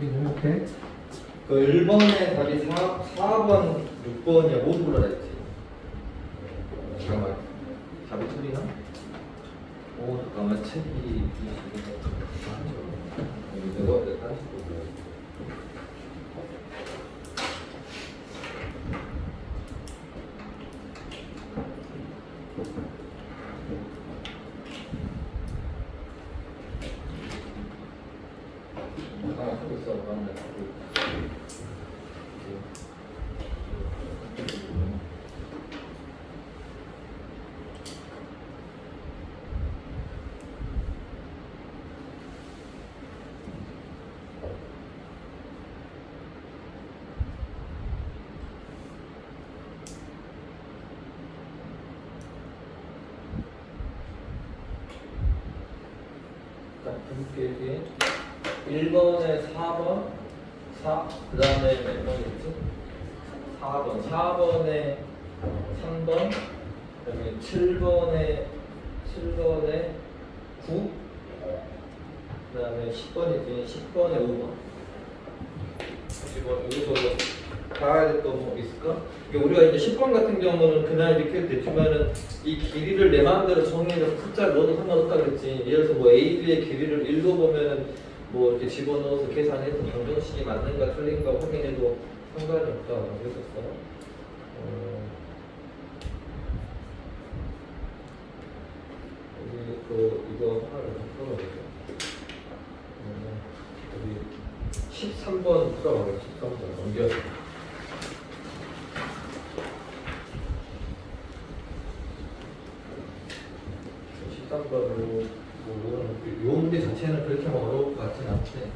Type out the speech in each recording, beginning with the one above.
이렇게. 그 1번에 답이 4, 4번, 6번이야. 모두 골라냈지. 잠깐만. 답이 틀리나? 오 잠깐만. 책이 이거 내가 다시 보고 아, 하고 있어. 아, 네, 하고 있어. 자, 분께기 1번에 4번, 4, 그 다음에 몇 번이었지? 4번, 4번에 3번, 그 다음에 7번에 7번에 9, 그 다음에 10번이지, 10번에 5번. 10번, 여기서 봐야 될 거 뭐 있을까? 우리가 이제 10번 같은 경우는 그날 이렇게 됐지만은 이 길이를 내 마음대로 정해서 숫자를 넣어도 상관없다 그랬지. 예를 들어서 뭐 AB의 길이를 1로 보면은 뭐 이렇게 집어넣어서 계산해서 방정식이 맞는가 틀린가 확인해도 상관이 없다 그랬었어. 어, 여기 그 이거 하나를 더 풀어보자. 어, 여기 13번 풀어봐요. 13번 넘겨서. 13번으로 뭐, 요 문제 자체는 그렇게 막 어려울 것 같진 않대.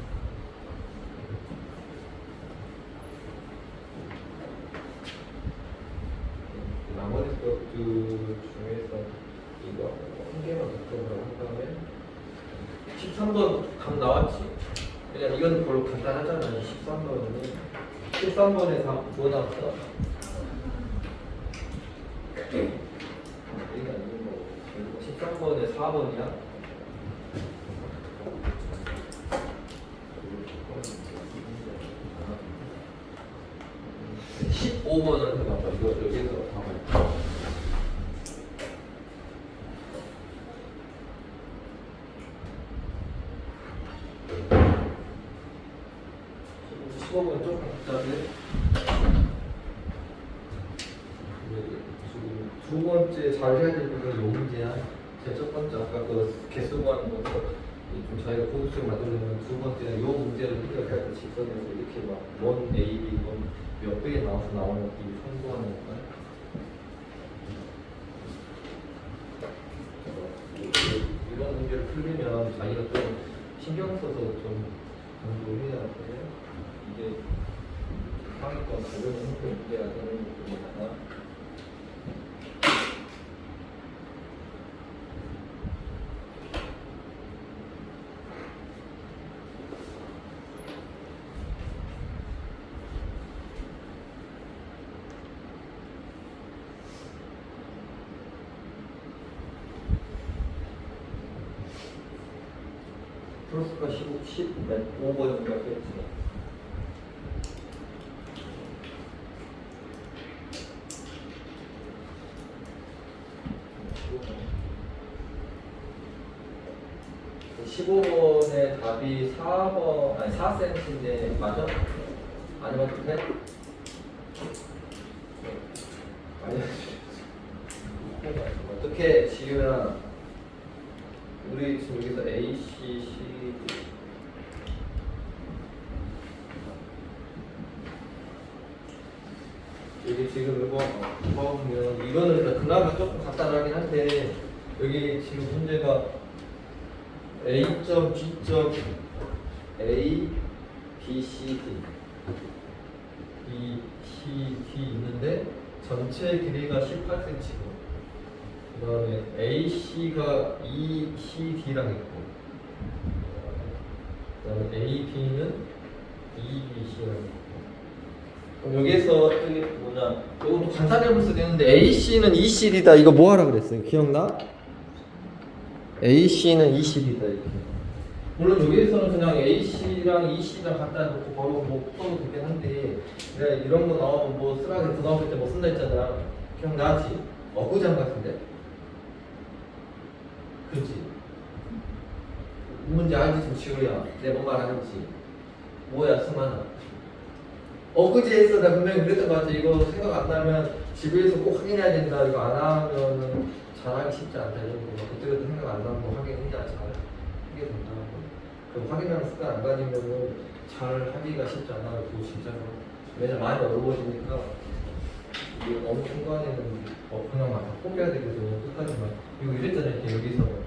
나머지 것들 중에서 이거 한 개만 더 한다면 13번 감 나왔지? 그냥 이건 별로 간단하잖아. 13번은 13번에 뭐 나왔어? 이거 아니고 뭐 13번에 4번이야? 음, 15번을 해봐봐. 이거 여기서 봐봐. 번 조금 복잡해. 두 번째 잘 해야 될 부분이 요 문제야. 제 첫 번째 아까 그 개수 구하는 거 좀 저희가 고급지게 만들려면 두 번째는 요 문제를 해결할 때 직선에서 이렇게 막원 A, B, 원몇 배에 나와서 나오는 이 성공하는 건가요? 이런 문제를 풀리면 자기가 좀 신경 써서 좀 공부를 해야 되거든요. 이게 상위권 가벼운 형태 되는 부분이다가 10과 15, 10, 몇, 5번 정도밖에 없어요. 그 15번의 답이 4번, 아니 4cm인데 맞아? 아니면 돼? 아니 네? 네. 어떻게 지유랑 우리 지금 여기서 A, C, C, D 여기 지금 이거 보면 이거는 그나마 조금 간단하긴 한데 여기 지금 문제가 A.B. A, B, C, D B, C, D 있는데 전체 길이가 18cm고 그 다음에 AC가 ECD랑 있고 그 다음에 AB는 EBC랑 있고 그럼 여기서 여기 뭐냐 이것도 간단해 볼 수도 있는데 AC는 ECD다 이거 뭐 하라 그랬어요? 기억나? AC는 ECD다 이렇게 물론 여기에서는 그냥 AC랑 EC랑 갖다 놓고 바로 뭐 풀어도 되긴 한데 내가 이런 거 나오면 뭐 쓰라고 고등학교 때 뭐 쓴다 했잖아 기억나지? 어구장 같은데? 그지? 문제 알지? 좀 지우야 내가 뭔 말하는지. 뭐야 승환아 어그제 했어 나 분명히 그랬던 것 같아. 이거 생각 안 나면 집에서 꼭 확인해야 된다. 이거 안 하면은 잘하기 쉽지 않다. 이런 거. 그때그때 생각 안 나면 뭐 확인해야 잘 하게 된다고. 그 확인하는 습관 안 가지면은 잘 하기가 쉽지 않아 그거 진짜로 왜냐 면 많이 어려워지니까. 이게 어느 순간에는 어 그냥 막다 포기해야 되겠어 끝까지 막. 이거 이랬잖아요. 이렇게 여기서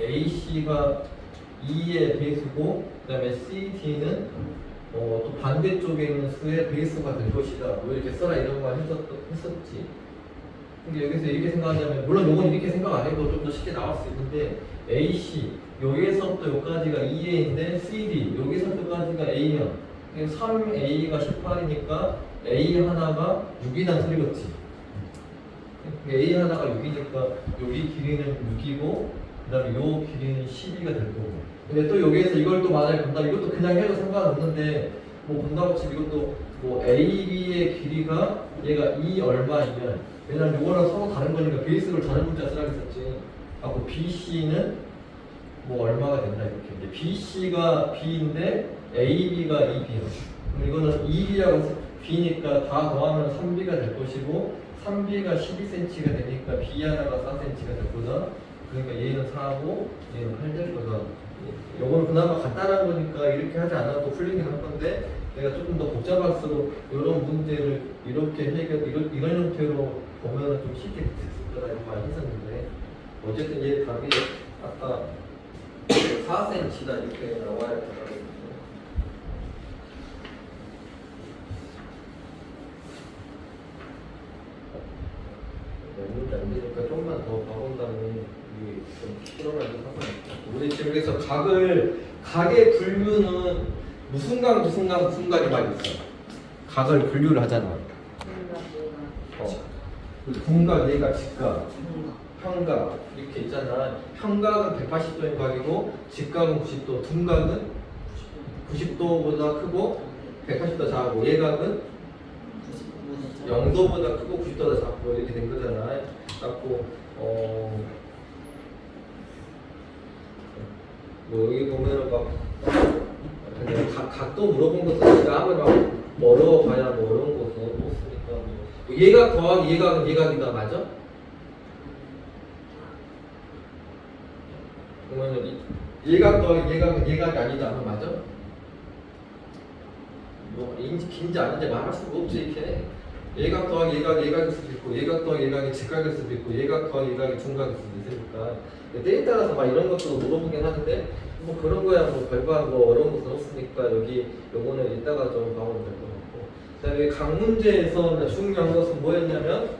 AC가 2의 배수고 그 다음에 CD는 어, 또 반대쪽에 있는 수의 배수가 될 것이다. 뭐 이렇게 써라 이런 거 했었, 했었지. 근데 여기서 이렇게 생각하자면 물론 요건 이렇게 생각 안 해도 좀 더 쉽게 나올 수 있는데 AC 여기서부터 여기까지가 2A인데 CD 여기서부터까지가 A면 3A가 18이니까 A 하나가 6이란 소리겠지. A 하나가 6이니까 여기 길이는 6이고 그 다음에 요 길이는 12가 될 거고. 근데 또 여기에서 이걸 또 만약에 본다 이것도 그냥 해도 상관없는데 뭐 본다고 치면 이것도 뭐 AB의 길이가 얘가 2 얼마이면 왜냐면 이거랑 서로 다른 거니까 베이스를 다른 문자 쓰라고 했었지. 하고 BC는 뭐 얼마가 된다 이렇게. 이제 BC가 B인데 AB가 2B야. 그럼 이거는 2B하고 B니까 다 더하면 3B가 될 것이고 3B가 12cm가 되니까 B 하나가 4cm가 될 거다. 그러니까 얘는 4고 얘는 8될 거다. 요거는 그나마 간단한 거니까 이렇게 하지 않아도 풀리긴 할 건데 내가 조금 더 복잡할수록 이런 문제를 이렇게 해결 이런, 이런 형태로 보면 좀 쉽게 됐을 거다 이런 말 했었는데 어쨌든 얘 답이 아까 4cm다 이렇게 나와야 되거든요. 문제 안 되니까 좀만 더 봐본 다음에 이게 좀 실험하는 상관없어. 우리 지금 그래서 각을 각의 분류는 무슨 각 무슨 각 무슨 각이 막 있어. 각을 분류를 하잖아. 어. 분각, 얘가 직각, 평각 이렇게 있잖아. 평각은 180도인 각이고 직각은 90도, 둔각은 90도보다 크고 180도 작고 얘각은 0도보다 크고 90도보다 작고 이렇게 된 거잖아. 갖고 어. 뭐 여기 보면은 막 각, 각도 물어본 것도 진짜 아무리 막 어려워 봐야 뭐 어려운 거 없으니까 뭐 얘각 더하기 얘각은 얘각이다 맞아? 그러면은 이- 얘각 더하기 얘각은 얘각이 아니다 하면 맞아? 뭐 인지 긴지 아닌지 말할 수가 없지 이렇게 얘각 더하기 얘각 얘각일 수도 있고 얘각 더하기 얘각이 직각일 수도 있고 얘각 더하기 얘각이 중각일 수도 있으니까. 때에 따라서 막 이런 것도 물어보긴 하는데 뭐 그런 거야 뭐 별반 뭐 어려운 것은 없으니까 여기 요거는 이따가 좀 봐보면 될 것 같고. 그다음에 각 문제에서 중요한 것은 뭐였냐면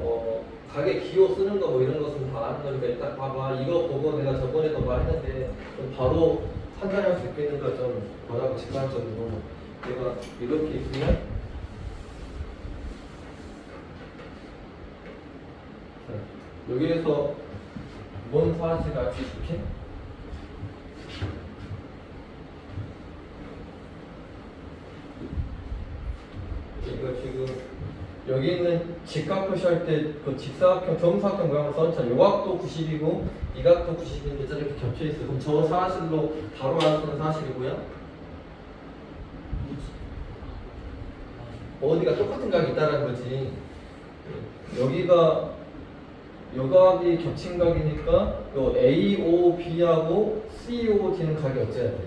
어 각의 기호 쓰는 거 뭐 이런 것은 다 아는 거니까 일단 봐봐. 이거 보고 내가 저번에도 말했는데 좀 바로 판단할 수 있겠는가 좀 뭐라고 직관적으로 내가 이렇게 있으면 자, 여기에서 뭔 사실을 알수 있게? 이거 지금 여기 있는 직각 표시할 때 그 직사각형 정사각형 모양을 써놓잖아. 요 각도 90이고 이 각도 90인데 저렇게 겹쳐 있어. 그럼 저 사실로 바로 알아서는 사실이고요. 어디가 똑같은 각이 있다는 거지. 여기가 요각이 겹친 각이니까 요 AOB하고 COD는 각이 어째야 돼?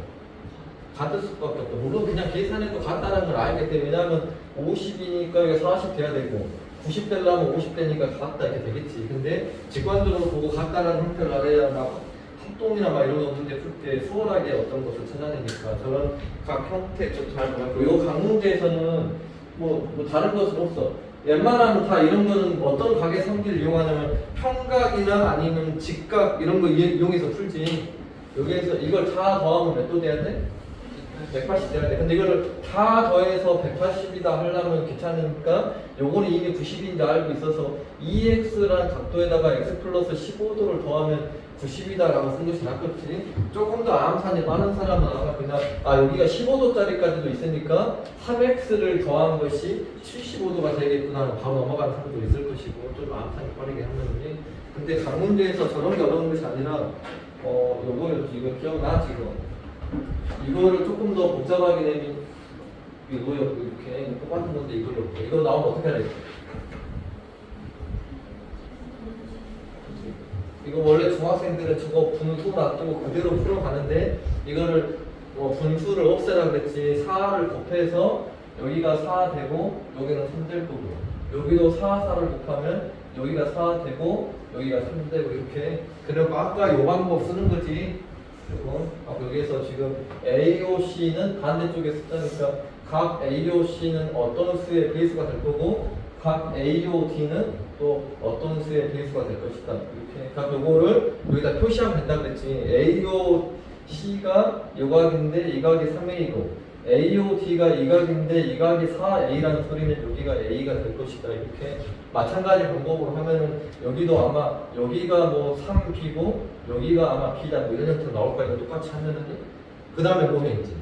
같을 수밖에 없다. 물론 그냥 계산해도 같다는 걸 때문에 왜냐하면 50이니까 이게 40 돼야 되고 90 되려면 50 되니까 같다 이렇게 되겠지. 근데 직관적으로 보고 같다라는 형태를 알아야 막 합동이나 막 이런 거 문제 풀 때 수월하게 어떤 것을 찾아내니까 저런 각 형태 좀 잘 보고 요각 문제에서는 뭐, 뭐 다른 것은 없어. 웬만하면 다 이런 거는 어떤 각의 성질을 이용하냐면 평각이나 아니면 직각 이런 거 이- 이용해서 풀지. 여기에서 이걸 다 더하면 몇 도 돼야 돼? 180 돼야 돼. 근데 이거를 다 더해서 180이다 하려면 귀찮으니까 요거는 이미 90인지 알고 있어서 2x라는 각도에다가 x 플러스 15도를 더하면 90이다라고 쓴 것이 낫겠지. 조금 더 암산이 빠른 사람은 아마 그냥 아 여기가 15도짜리까지도 있으니까 3x를 더한 것이 75도가 되겠구나 바로 넘어가는 사람도 있을 것이고 좀 암산이 빠르게 하면은 근데 각 문제에서 저런 게 어려운 것이 아니라 어 요거 이거 기억나 지금 이거를 조금 더 복잡하게 되면 이거요 이렇게 똑같은 건데 이걸로 이거 나오면 어떻게 해야 돼? 이거 원래 중학생들은 저거 분수 놔두고 그대로 풀어가는데 이거를 뭐 분수를 없애라 그랬지 4를 곱해서 여기가 4 되고 여기는 3될 거고 여기도 4, 4를 곱하면 여기가 4 되고 여기가 3 되고 이렇게 그리고 아까 요 방법 쓰는 거지. 그리고 아, 여기에서 지금 AOC는 반대쪽에 쓰자니까 각 AOC는 어떤 수의 베이스가 될 거고 각 AOD는 또 어떤 수의 베이스가 될 것이다. 이렇게 그러니까 요거를 여기다 표시하면 된다 그랬지. AOC가 요각인데 이 각이 3A고 AOD가 이 각인데 이 각이 4A라는 소리는 여기가 A가 될 것이다. 이렇게 마찬가지 방법으로 하면은 여기도 아마 여기가 뭐 3B고 여기가 아마 B다 뭐 이런 형태로 나올 거니까 똑같이 하면은 그 다음에 이제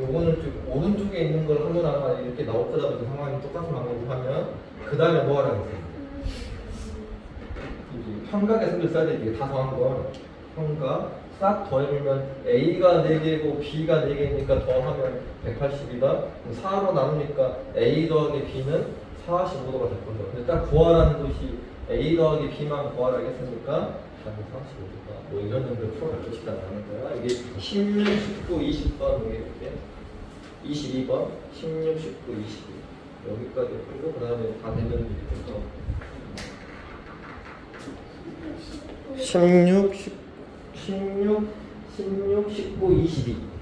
요거는 좀 오른쪽에 있는 걸 하고 나가 이렇게 나올 거다 그 상황이 똑같은 방법으로 하면 그 다음에 뭐 하라고 했어요? 이제 평각의 수를 써야 되지 다 더한 걸 평각 싹 더해보면 A가 4개고 B가 4개니까 더하면 180이다. 그럼 4로 나누니까 A 더하기 B는 45도가 될 거죠 근데 딱 구하라는 것이 A 더하기 B만 구하라 했으니까 답은 45도다 뭐 이런 정도 풀어갈 것이다 라는 거야 이게 16, 19, 20번 이렇게 22번 16, 19, 22 여기까지 풀고 그 다음에 다 되면 이렇게 16, 10, 16, 16, 19, 22